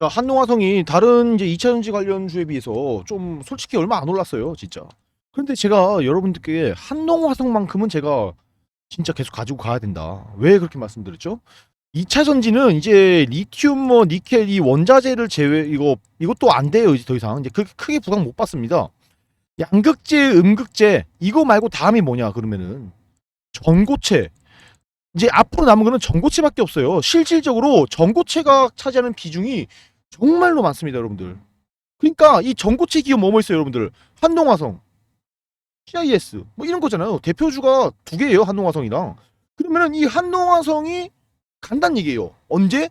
자, 한농화성이 다른 이제 2차 전지 관련 주에 비해서 좀 솔직히 얼마 안 올랐어요, 진짜. 그런데 제가 여러분들께 한농화성만큼은 제가 진짜 계속 가지고 가야 된다. 왜 그렇게 말씀드렸죠? 2차 전지는 이제 리튬 뭐 니켈 이 원자재를 제외 이거 이것도 안 돼요 이제 더 이상 이제 그렇게 크게 부담 못 받습니다. 양극재, 음극재 이거 말고 다음이 뭐냐 그러면은 전고체 이제 앞으로 남은 거는 전고체밖에 없어요. 실질적으로 전고체가 차지하는 비중이 정말로 많습니다, 여러분들. 그러니까 이 전고체 기업 뭐뭐 있어요, 여러분들? 한동화성, CIS 뭐 이런 거잖아요. 대표주가 두 개예요, 한동화성이랑. 그러면은 이 한동화성이 간단 얘기예요. 언제?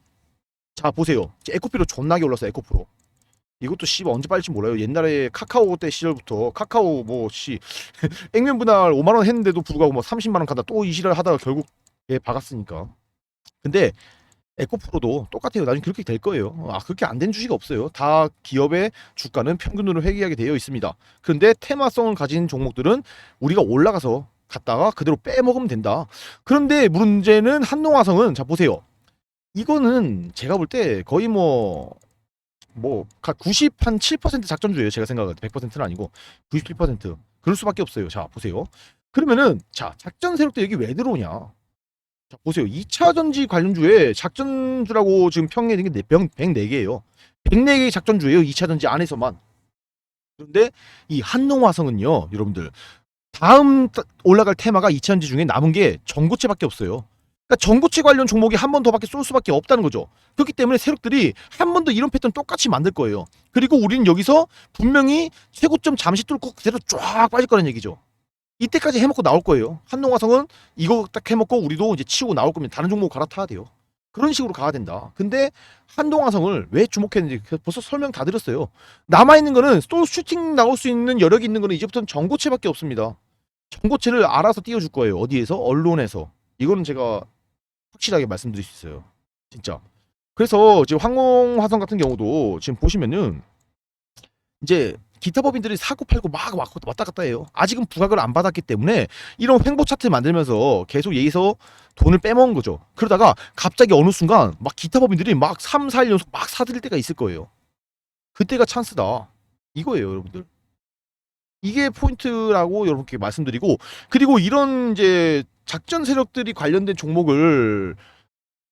자 보세요. 이제 에코프로 존나게 올랐어, 에코프로. 이것도 씨발 언제 빠질지 몰라요. 옛날에 카카오 때 시절부터 카카오 뭐 씨 액면 분할 5만 원 했는데도 불구하고 뭐 30만 원 간다 또 이 시를 하다가 결국 예 박았으니까. 근데 에코프로도 똑같아요. 나중에 그렇게 될 거예요. 아 그렇게 안 된 주식이 없어요. 다 기업의 주가는 평균으로 회귀하게 되어 있습니다. 그런데 테마성을 가진 종목들은 우리가 올라가서 갔다가 그대로 빼먹으면 된다. 그런데 문제는 한농화성은 자 보세요. 이거는 제가 볼 때 거의 뭐 뭐90한 7% 작전주예요. 제가 생각할 때 100%는 아니고 97% 그럴 수밖에 없어요. 자 보세요. 그러면은 자 작전 세력도 여기 왜 들어오냐? 자 보세요. 2차 전지 관련주에 작전주라고 지금 평해진 게 104개예요. 104개의 작전주예요. 2차 전지 안에서만. 그런데 이 한농화성은요, 여러분들 다음 따- 올라갈 테마가 2차 전지 중에 남은 게 전고체밖에 없어요. 그러니까 전고체 관련 종목이 한 번 더밖에 쏠 수밖에 없다는 거죠. 그렇기 때문에 세력들이 한 번 더 이런 패턴 똑같이 만들 거예요. 그리고 우리는 여기서 분명히 최고점 잠시 뚫고 그대로 쫙 빠질 거라는 얘기죠. 이때까지 해먹고 나올 거예요. 한농화성은 이거 딱 해먹고 우리도 이제 치우고 나올 거면 다른 종목 갈아타야 돼요. 그런 식으로 가야 된다. 근데 한동화성을 왜 주목했는지 그 벌써 설명 다 드렸어요. 남아있는 거는 또 슈팅 나올 수 있는 여력이 있는 거는 이제부터는 전고체밖에 없습니다. 전고체를 알아서 띄워줄 거예요. 어디에서? 언론에서. 이거는 제가 확실하게 말씀드릴 수 있어요. 진짜. 그래서 지금 항공화성 같은 경우도 지금 보시면은 이제 기타 법인들이 사고 팔고 막 왔- 왔다 갔다 해요. 아직은 부각을 안 받았기 때문에 이런 횡보 차트 만들면서 계속 여기서 돈을 빼먹은 거죠. 그러다가 갑자기 어느 순간 막 기타 법인들이 막 3, 4일 연속 막 사들일 때가 있을 거예요. 그때가 찬스다. 이거예요, 여러분들. 이게 포인트라고 여러분께 말씀드리고 그리고 이런 이제 작전 세력들이 관련된 종목을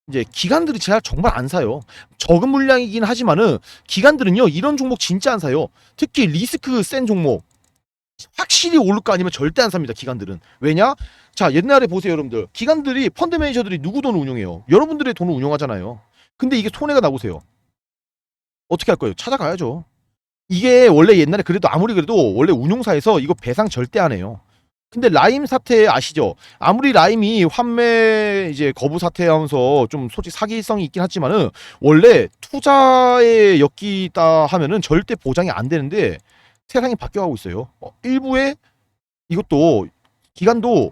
이제 기관들이 잘 정말 안 사요. 적은 물량이긴 하지만은 기관들은요 이런 종목 진짜 안 사요. 특히 리스크 센 종목 확실히 오를 거 아니면 절대 안 삽니다. 기관들은 왜냐? 자 옛날에 보세요 여러분들 기관들이 펀드 매니저들이 누구 돈을 운용해요? 여러분들의 돈을 운용하잖아요. 근데 이게 손해가 나보세요. 어떻게 할 거예요? 찾아가야죠. 이게 원래 옛날에 그래도 아무리 그래도 원래 운용사에서 이거 배상 절대 안 해요. 근데 라임 사태 아시죠? 아무리 라임이 환매 이제 거부 사태하면서 좀 솔직히 사기성이 있긴 하지만은 원래 투자에 엮이다 하면은 절대 보장이 안 되는데 세상이 바뀌어가고 있어요. 어, 일부에 이것도 기간도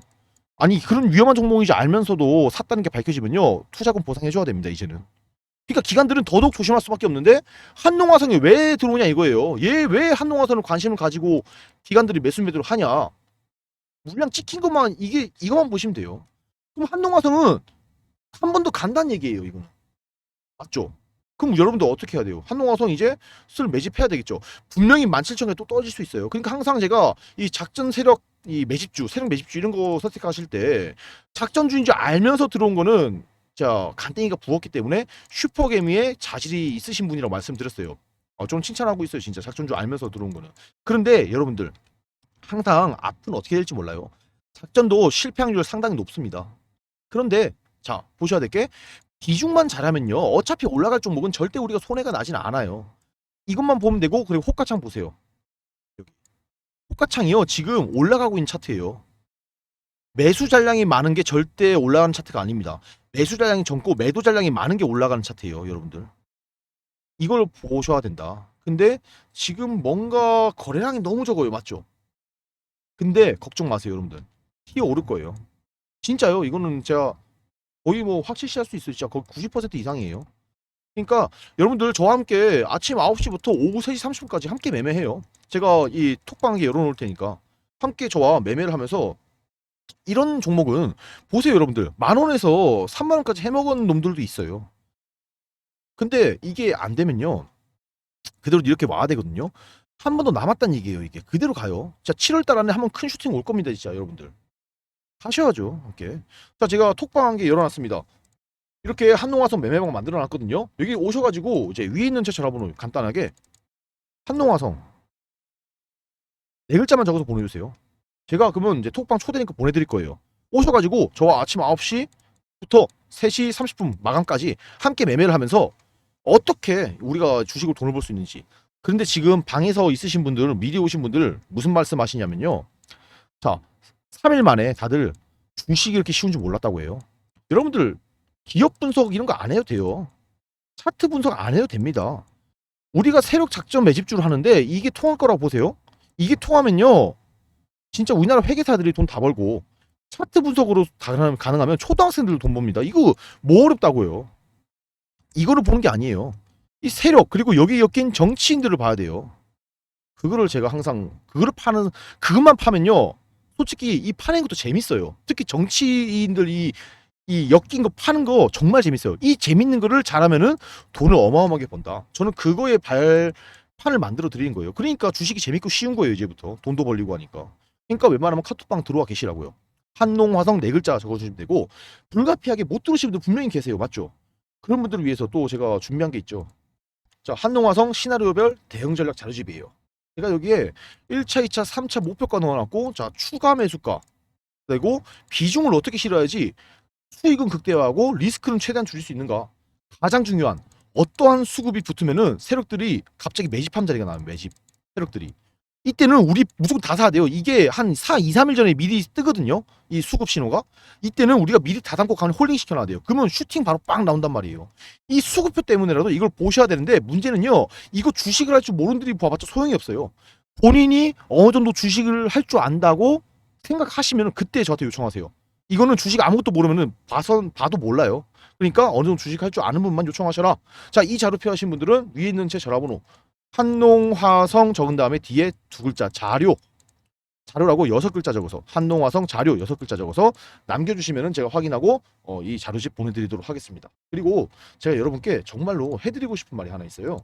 아니 그런 위험한 종목인지 알면서도 샀다는 게 밝혀지면요 투자금 보상해줘야 됩니다 이제는. 그러니까 기관들은 더더욱 조심할 수밖에 없는데 한농화성이 왜 들어오냐 이거예요. 얘 왜 한농화성을 관심을 가지고 기관들이 매수 매도를 하냐? 물량 찍힌 것만 이게 이것만 보시면 돼요. 그럼 한농화성은 한번더 간다는 얘기예요, 이거는. 맞죠? 그럼 여러분들 어떻게 해야 돼요? 한농화성 이제 슬 매집해야 되겠죠. 분명히 17,000개 또 떨어질 수 있어요. 그러니까 항상 제가 이 작전 세력 이 매집주, 세력 매집주 이런 거 선택하실 때 작전주인 줄 알면서 들어온 거는 자 간땡이가 부었기 때문에 슈퍼개미의 자질이 있으신 분이라고 말씀드렸어요. 어, 좀 칭찬하고 있어요, 진짜 작전주 알면서 들어온 거는. 그런데 여러분들 항상 앞은 어떻게 될지 몰라요. 작전도 실패 확률 상당히 높습니다. 그런데 자 보셔야 될게 비중만 잘하면요 어차피 올라갈 종목은 절대 우리가 손해가 나진 않아요. 이것만 보면 되고 그리고 호가창 보세요. 여기 호가창이요 지금 올라가고 있는 차트예요. 매수 잔량이 많은 게 절대 올라가는 차트가 아닙니다. 매수 잔량이 적고 매도 잔량이 많은 게 올라가는 차트예요, 여러분들. 이걸 보셔야 된다. 근데 지금 뭔가 거래량이 너무 적어요, 맞죠? 근데 걱정 마세요, 여러분들. 튀어 오를 거예요. 진짜요. 이거는 제가 거의 뭐 확실시 할 수 있어요. 진짜 거의 90% 이상이에요. 그러니까 여러분들 저와 함께 아침 9시부터 오후 3시 30분까지 함께 매매해요. 제가 이 톡방에 열어놓을 테니까 함께 저와 매매를 하면서 이런 종목은 보세요, 여러분들. 만 원에서 3만 원까지 해먹은 놈들도 있어요. 근데 이게 안 되면요. 그대로 이렇게 와야 되거든요. 한 번 더 남았단 얘기예요. 이게 그대로 가요. 자, 7월 달 안에 한 번 큰 슈팅 올 겁니다, 진짜 여러분들. 하셔야죠. 이렇게. 자, 제가 톡방 한 개 열어놨습니다. 이렇게 한농화성 매매방 만들어놨거든요. 여기 오셔가지고 이제 위에 있는 제 전화번호 간단하게 한농화성 네 글자만 적어서 보내주세요. 제가 그러면 이제 톡방 초대니까 보내드릴 거예요. 오셔가지고 저와 아침 9시부터 3시 30분 마감까지 함께 매매를 하면서 어떻게 우리가 주식으로 돈을 벌 수 있는지. 그런데 지금 방에서 있으신 분들, 미리 오신 분들 무슨 말씀 하시냐면요. 자, 3일 만에 다들 주식이 이렇게 쉬운 줄 몰랐다고 해요. 여러분들 기업 분석 이런 거 안 해도 돼요. 차트 분석 안 해도 됩니다. 우리가 세력 작전 매집주를 하는데 이게 통할 거라고 보세요. 이게 통하면요. 진짜 우리나라 회계사들이 돈 다 벌고 차트 분석으로 가능- 가능하면 초등학생들도 돈 법니다. 이거 뭐 어렵다고요. 이거를 보는 게 아니에요. 이 세력 그리고 여기 엮인 정치인들을 봐야 돼요. 그거를 제가 항상 그거를 파는 그것만 파면요. 솔직히 이 파는 것도 재밌어요. 특히 정치인들 이, 이 엮인 거 파는 거 정말 재밌어요. 이 재밌는 거를 잘하면은 돈을 어마어마하게 번다. 저는 그거에 발판을 만들어 드리는 거예요. 그러니까 주식이 재밌고 쉬운 거예요, 이제부터. 돈도 벌리고 하니까. 그러니까 웬만하면 카톡방 들어와 계시라고요. 한농화성 네 글자 적어주시면 되고 불가피하게 못 들으시는 분들 분명히 계세요. 맞죠? 그런 분들을 위해서 또 제가 준비한 게 있죠. 자, 한농화성 시나리오별 대응 전략 자료집이에요. 제가 여기에 1차, 2차, 3차 목표가 넣어놨고, 자, 추가 매수가. 그리고 비중을 어떻게 실어야지 수익은 극대화하고 리스크는 최대한 줄일 수 있는가. 가장 중요한 어떠한 수급이 붙으면은 세력들이 갑자기 매집한 자리가 나와요. 매집 세력들이. 이때는 우리 무조건 다 사야 돼요. 이게 한 4, 2, 3일 전에 미리 뜨거든요. 이 수급 신호가. 이때는 우리가 미리 다 담고 가는 홀딩 시켜놔야 돼요. 그러면 슈팅 바로 빵 나온단 말이에요. 이 수급표 때문에라도 이걸 보셔야 되는데 문제는요. 이거 주식을 할 줄 모르는 분들이 봐봤자 소용이 없어요. 본인이 어느 정도 주식을 할 줄 안다고 생각하시면 그때 저한테 요청하세요. 이거는 주식 아무것도 모르면은 봐선 봐도 몰라요. 그러니까 어느 정도 주식 할 줄 아는 분만 요청하셔라. 자, 이 자료 필요하신 분들은 위에 있는 제 전화번호 한농화성 적은 다음에 뒤에 두 글자 자료 자료라고 여섯 글자 적어서 한농화성 자료 여섯 글자 적어서 남겨주시면은 제가 확인하고 어, 이 자료집 보내드리도록 하겠습니다. 그리고 제가 여러분께 정말로 해드리고 싶은 말이 하나 있어요.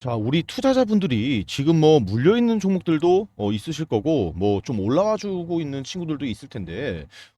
자, 우리 투자자분들이 지금 뭐 물려 있는 종목들도 어, 있으실 거고 뭐 좀 올라와 주고 있는 친구들도 있을 텐데